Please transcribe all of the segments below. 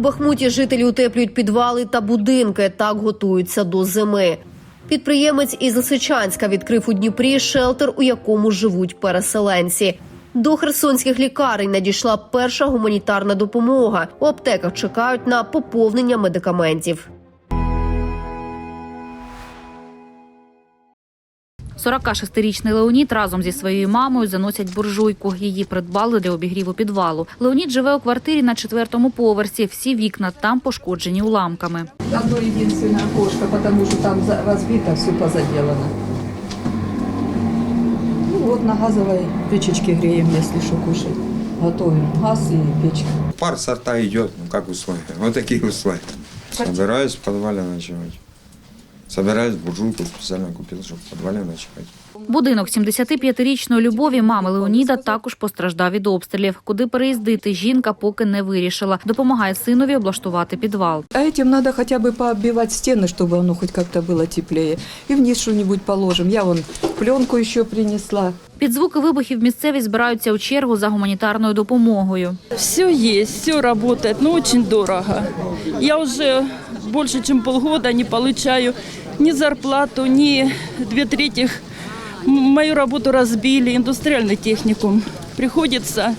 Бахмуті жителі утеплюють підвали та будинки. Так готуються до зими. Підприємець із Лисичанська відкрив у Дніпрі шелтер, у якому живуть переселенці. До херсонських лікарень надійшла перша гуманітарна допомога. У аптеках чекають на поповнення медикаментів. 46-річний Леонід разом зі своєю мамою заносять буржуйку. Її придбали для обігріву підвалу. Леонід живе у квартирі на четвертому поверсі. Всі вікна там пошкоджені уламками. Одно единственное окошко, потому что там за- разбито, все позаделано. Ну вот на газовой печечке греем, если что кушать. Готовим газ и печка. Пар со рта идет, ну как условия. Вот такие условия. Собираюсь в подвале ночевать. Собираюсь буржуйку специально купил, чтобы в подвале ночевать. Будинок 75-річної любові мами Леоніда також постраждав від обстрілів. Куди переїздити, жінка поки не вирішила. Допомагає синові облаштувати підвал. А этим надо хотя бы пооббивать стены, чтобы оно хоть как-то было теплее. И вниз что-нибудь положим. Я вон пленку еще принесла. Під звуки вибухів місцеві збираються у чергу за гуманітарною допомогою. Все есть, все работает, но очень дорого. Я уже больше, чем полгода не получаю ни зарплату, ни две трети. М- Мою работу разбили, индустриальный техникум. Приходится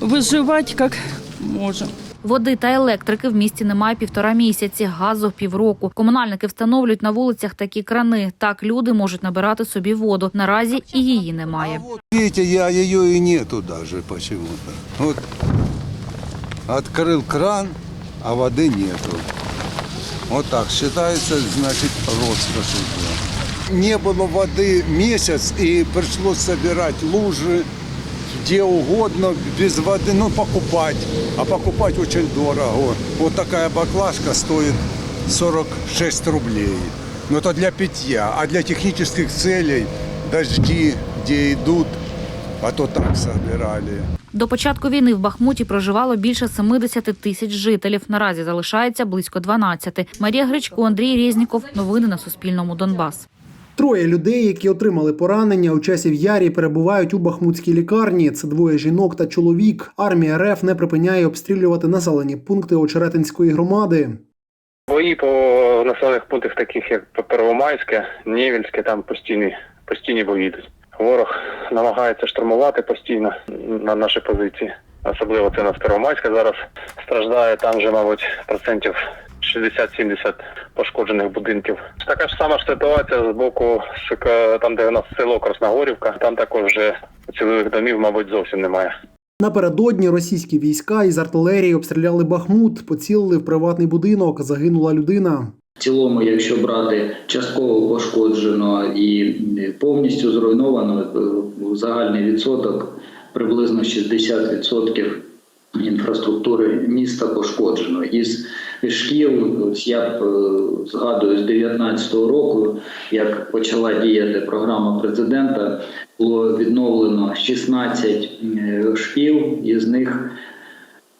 выживать как можем. Води та електрики в місті немає півтора місяці, газу півроку. Комунальники встановлюють на вулицях такі крани. Так люди можуть набирати собі воду. Наразі і її немає. Видите, я ее и нету даже почему-то. Вот открыл кран, а воды нету. Вот так считается, значит, роскошь. уже. Не было воды месяц, и пришлось собирать лужи где угодно, без воды, ну, покупать. А покупать очень дорого. Вот такая баклажка стоит 46 рублей. Но это для питья, а для технических целей дожди, где идут, а то так собирали. До початку війни в Бахмуті проживало більше 70 тисяч жителів. Наразі залишається близько 12. Марія Гречко, Андрій Резніков. Новини на Суспільному. Донбас. Троє людей, які отримали поранення у часі в ярі, перебувають у бахмутській лікарні. Це двоє жінок та чоловік. Армія РФ не припиняє обстрілювати населені пункти Очеретинської громади. Бої по населених пунктах, таких як Первомайське, Нєвільське, там постійні, постійні бої йдуть. Ворог намагається штурмувати постійно на наші позиції. Особливо це на Первомайське зараз страждає. Там вже, мабуть, процентів 60-70 пошкоджених будинків. Така ж сама ж ситуація з боку там, де у нас село Красногорівка. Там також вже цілих домів, мабуть, зовсім немає. Напередодні російські війська із артилерії обстріляли Бахмут, поцілили в приватний будинок. Загинула людина. В цілому, якщо брати частково пошкоджено і повністю зруйновано, е, загальний відсоток приблизно 60% інфраструктури міста пошкоджено. Із шкіл, я е, згадую, з 2019 року, як почала діяти програма президента, було відновлено 16 е, шкіл, із них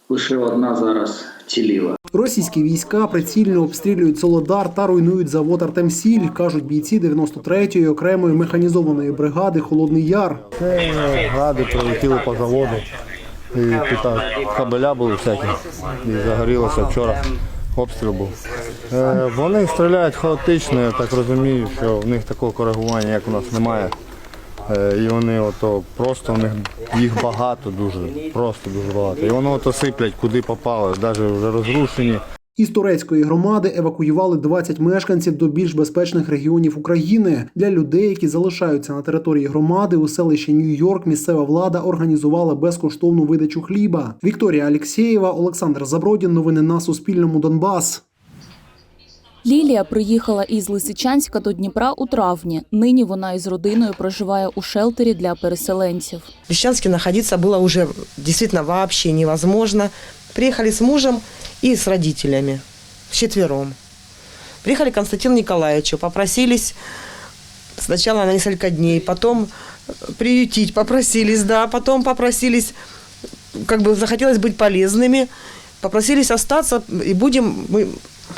лише одна зараз вціліла. Російські війська прицільно обстрілюють Солодар та руйнують завод Артемсіль, кажуть бійці 93-ї окремої механізованої бригади Холодний Яр. Це гради прилетіли по заводу. І тут кабеля були всякі. І загорілося вчора. Обстріл був. Е, вони стріляють хаотично, я так розумію, що в них такого коригування, як у нас немає. Е, і вони ото просто в них їх багато дуже, просто дуже багато. І вони ото сиплять куди попало, навіть вже розрушені. Із турецької громади евакуювали 20 мешканців до більш безпечних регіонів України. Для людей, які залишаються на території громади, у селищі Нью-Йорк місцева влада організувала безкоштовну видачу хліба. Вікторія Алєксєєва, Олександр Забродін. Новини на Суспільному. Донбас. Лілія приїхала із Лисичанська до Дніпра у травні. Нині вона із родиною проживає у шелтері для переселенців. В Лисичанске находиться было уже действительно вообще невозможно. Приехали с мужем и с родителями, вчетвером. Приехали к Константину Николаевичу, попросились сначала на несколько дней, потом приютить попросились, да, потом попросились, как бы захотелось быть полезными, попросились остаться, и будем мы...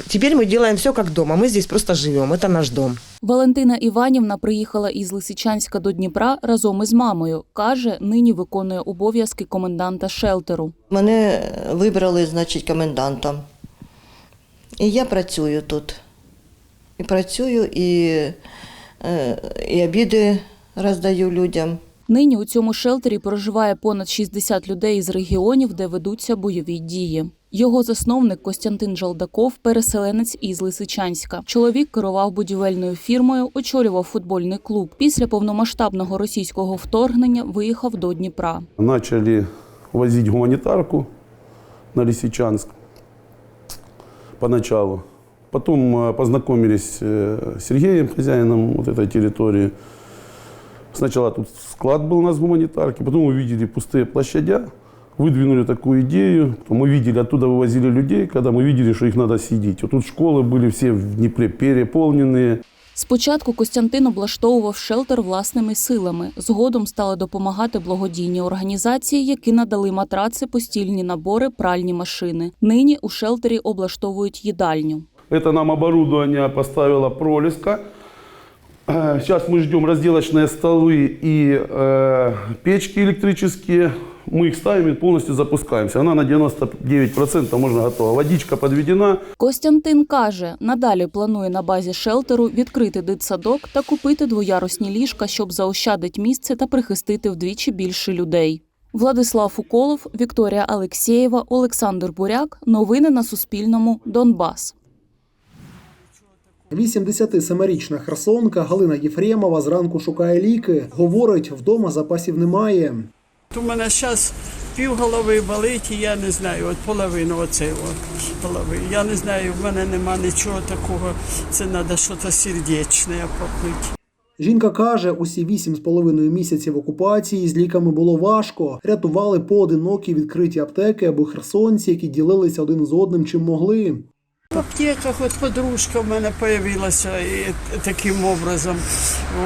Теперь мы делаем все как дома, мы здесь просто живем, это наш дом. Валентина Іванівна приїхала із Лисичанська до Дніпра разом із мамою. Каже, нині виконує обов'язки коменданта шелтеру. Мене вибрали, значить, комендантом. І я працюю тут. І працюю, і, е, і обіди роздаю людям. Нині у цьому шелтері проживає понад 60 людей із регіонів, де ведуться бойові дії. Його засновник Костянтин Жалдаков, переселенець із Лисичанська. Чоловік керував будівельною фірмою, очолював футбольний клуб. Після повномасштабного російського вторгнення виїхав до Дніпра. Начали возить гуманитарку на Лисичанск поначалу. Потом э, познакомились э, с Сергеем, хозяином вот этой территории. Сначала тут склад был у нас гуманитарки, потом увидели пустые площадя, выдвинули такую идею. Потом мы видели, оттуда вывозили людей, когда мы видели, что их надо сидеть. Вот тут школы были все в Днепре переполненные. Спочатку Костянтин облаштовував шелтер власними силами. Згодом стали допомагати благодійні організації, які надали матраци, постільні набори, пральні машини. Нині у шелтері облаштовують їдальню. Это нам оборудование поставила Пролеска. Э, Сейчас мы ждем разделочные столы и э, печки электрические. Мы их ставим и полностью запускаемся. Она на 99% можно готова. Водичка подведена. Костянтин каже, надалі планує на базі шелтеру відкрити дитсадок та купити двоярусні ліжка, щоб заощадити місце та прихистити вдвічі більше людей. Владислав Уколов, Вікторія Алексєєва, Олександр Буряк. Новини на Суспільному. Донбас. 87-річна херсонка Галина Єфремова зранку шукає ліки. Говорить, вдома запасів немає. У мене зараз пів голови болить, і я не знаю, от половину оце от голови. Я не знаю, в мене нема нічого такого. Це треба щось сердечне попити. Жінка каже, усі вісім з половиною місяців окупації з ліками було важко. Рятували поодинокі відкриті аптеки або херсонці, які ділилися один з одним чим могли. В аптеках от подружка в мене з'явилася і таким образом.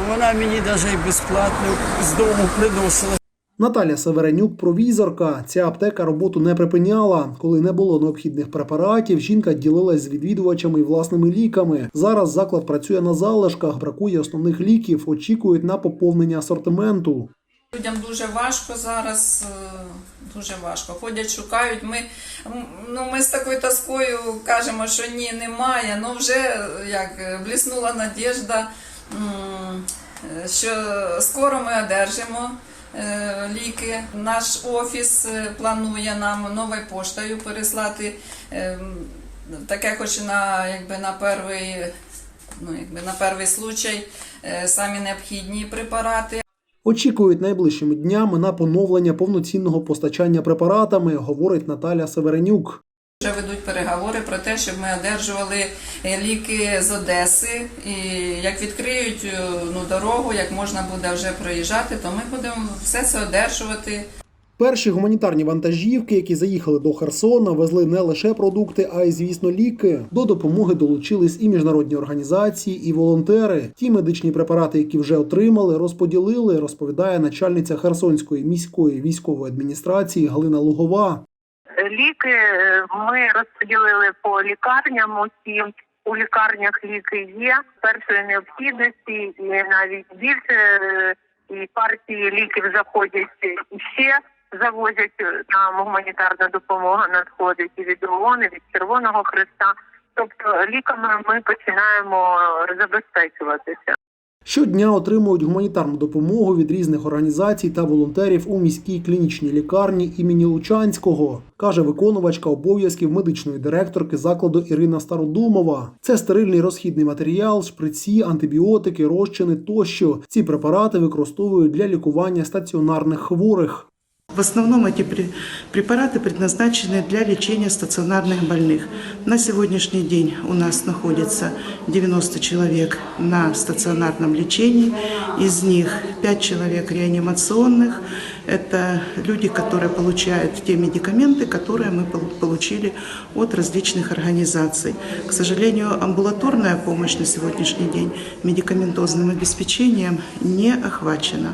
Вона мені навіть і безплатно з дому приносила. Наталя Северенюк, провізорка. Ця аптека роботу не припиняла. Коли не було необхідних препаратів, жінка ділилась з відвідувачами і власними ліками. Зараз заклад працює на залишках, бракує основних ліків, очікують на поповнення асортименту. Людям дуже важко зараз, е, дуже важко. Ходять, шукають. Ми, ну, ми з такою тоскою кажемо, що ні, немає. Ну вже е, як е, бліснула надіжда, що скоро ми одержимо ліки. Наш офіс планує нам новою поштою переслати таке, хоч на, якби, на перший, ну, якби, на перший случай самі необхідні препарати. Очікують найближчими днями на поновлення повноцінного постачання препаратами, говорить Наталя Северенюк. Вже ведуть переговори про те, щоб ми одержували е, ліки з Одеси. І як відкриють е, ну, дорогу, як можна буде вже проїжджати, то ми будемо все це одержувати. Перші гуманітарні вантажівки, які заїхали до Херсона, везли не лише продукти, а й, звісно, ліки. До допомоги долучились і міжнародні організації, і волонтери. Ті медичні препарати, які вже отримали, розподілили, розповідає начальниця Херсонської міської військової адміністрації Галина Лугова. Ліки е, ми розподілили по лікарням усім. У лікарнях ліки є першої необхідності, і навіть більше е, і партії ліків заходять ще завозять е, нам гуманітарна допомога надходить і від ООН, і від Червоного Христа. Тобто ліками ми починаємо забезпечуватися. Щодня отримують гуманітарну допомогу від різних організацій та волонтерів у міській клінічній лікарні імені Лучанського, каже виконувачка обов'язків медичної директорки закладу Ірина Стародумова. Це стерильний розхідний матеріал, шприці, антибіотики, розчини тощо. Ці препарати використовують для лікування стаціонарних хворих. В основном эти пре- препараты предназначены для лечения стационарных больных. На сегодняшний день у нас находится 90 человек на стационарном лечении, из них 5 человек реанимационных. Это люди, которые получают те медикаменты, которые мы пол- получили от различных организаций. К сожалению, амбулаторная помощь на сегодняшний день медикаментозным обеспечением не охвачена.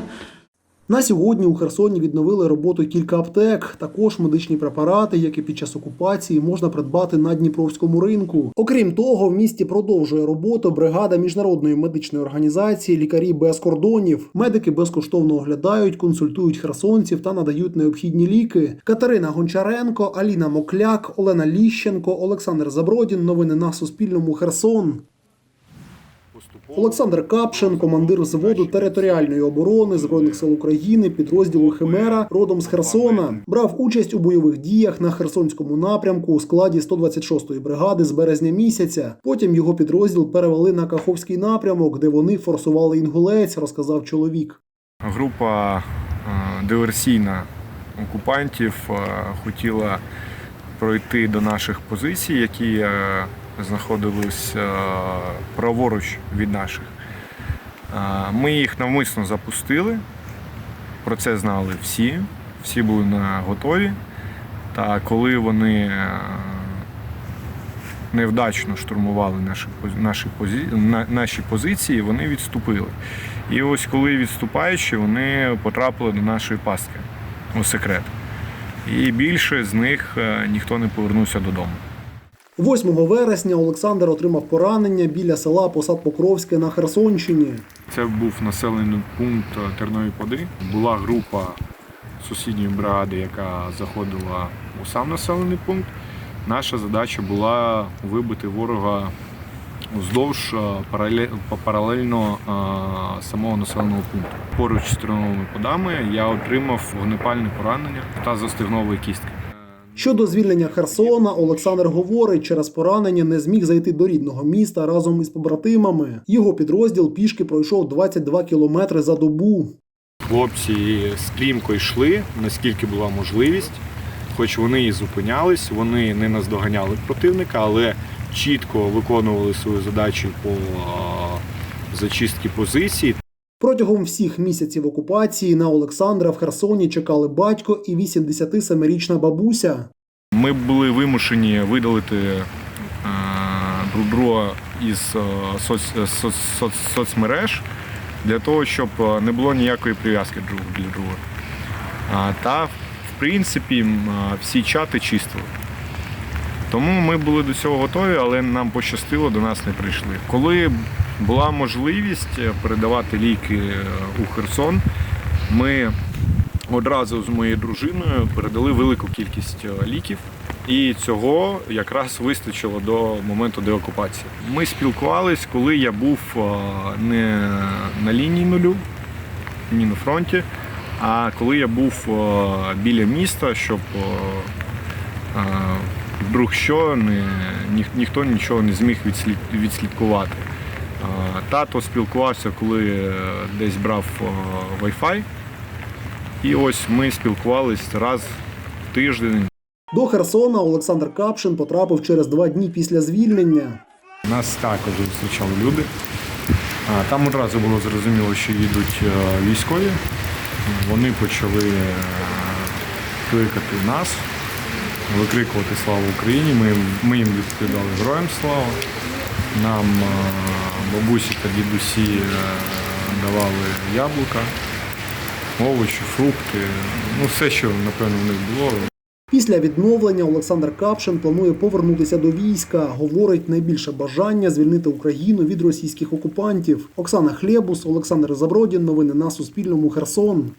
На сьогодні у Херсоні відновили роботу кілька аптек. Також медичні препарати, які під час окупації можна придбати на Дніпровському ринку. Окрім того, в місті продовжує роботу бригада міжнародної медичної організації Лікарі без кордонів. Медики безкоштовно оглядають, консультують херсонців та надають необхідні ліки. Катерина Гончаренко, Аліна Мокляк, Олена Ліщенко, Олександр Забродін. Новини на Суспільному. Херсон. Олександр Капшин, командир взводу територіальної оборони збройних сил України, підрозділу Химера, родом з Херсона, брав участь у бойових діях на Херсонському напрямку у складі 126-ї бригади з березня місяця. Потім його підрозділ перевели на Каховський напрямок, де вони форсували інгулець, розказав чоловік. Група е, диверсійна окупантів е, хотіла пройти до наших позицій, які е, знаходились е, праворуч від наших. Ми їх навмисно запустили. Про це знали всі, всі були на готові. Та коли вони е, невдачно штурмували наші, наші, наші позиції, вони відступили. І ось коли відступаючи, вони потрапили до нашої пастки у секрет. І більше з них е, ніхто не повернувся додому. 8 вересня Олександр отримав поранення біля села Посад Покровське на Херсонщині. Це був населений пункт Тернові Поди. Була група сусідньої бригади, яка заходила у сам населений пункт. Наша задача була вибити ворога вздовж е, паралельно е, самого населеного пункту. Поруч з терновими подами я отримав вогнепальне поранення та застигнової кістки. Щодо звільнення Херсона, Олександр говорить, через поранення не зміг зайти до рідного міста разом із побратимами. Його підрозділ пішки пройшов 22 кілометри за добу. Хлопці стрімко йшли, наскільки була можливість. Хоч вони і зупинялись, вони не наздоганяли противника, але чітко виконували свою задачу по зачистці позицій. Протягом всіх місяців окупації на Олександра в Херсоні чекали батько і 87-річна бабуся. Ми були вимушені видалити е, друга із е, соц, соцмереж для того, щоб е, не було ніякої прив'язки друг для друга. Та, в принципі, всі чати чистили. Тому ми були до цього готові, але нам пощастило, до нас не прийшли. Коли була можливість е, передавати ліки е, у Херсон, ми одразу з моєю дружиною передали велику кількість е, ліків. І цього якраз вистачило до моменту деокупації. Ми спілкувались, коли я був не на лінії нулю, ні на фронті, а коли я був біля міста, щоб вдруг що ніх, ніхто нічого не зміг відслідкувати. Е, Тато спілкувався, коли е, десь брав е, Wi-Fi. І ось ми спілкувались раз в тиждень. До Херсона Олександр Капшин потрапив через два дні після звільнення. Нас також зустрічали люди. Там одразу було зрозуміло, що їдуть військові. Вони почали кликати нас, викрикувати Слава Україні. Ми, ми їм відповідали Героям слава. Нам бабусі та дідусі е, давали яблука, овочі, фрукти. Ну, все, що напевно в них було. Після відновлення Олександр Капшин планує повернутися до війська. Говорить, найбільше бажання звільнити Україну від російських окупантів. Оксана Хлєбус, Олександр Забродін. Новини на Суспільному. Херсон.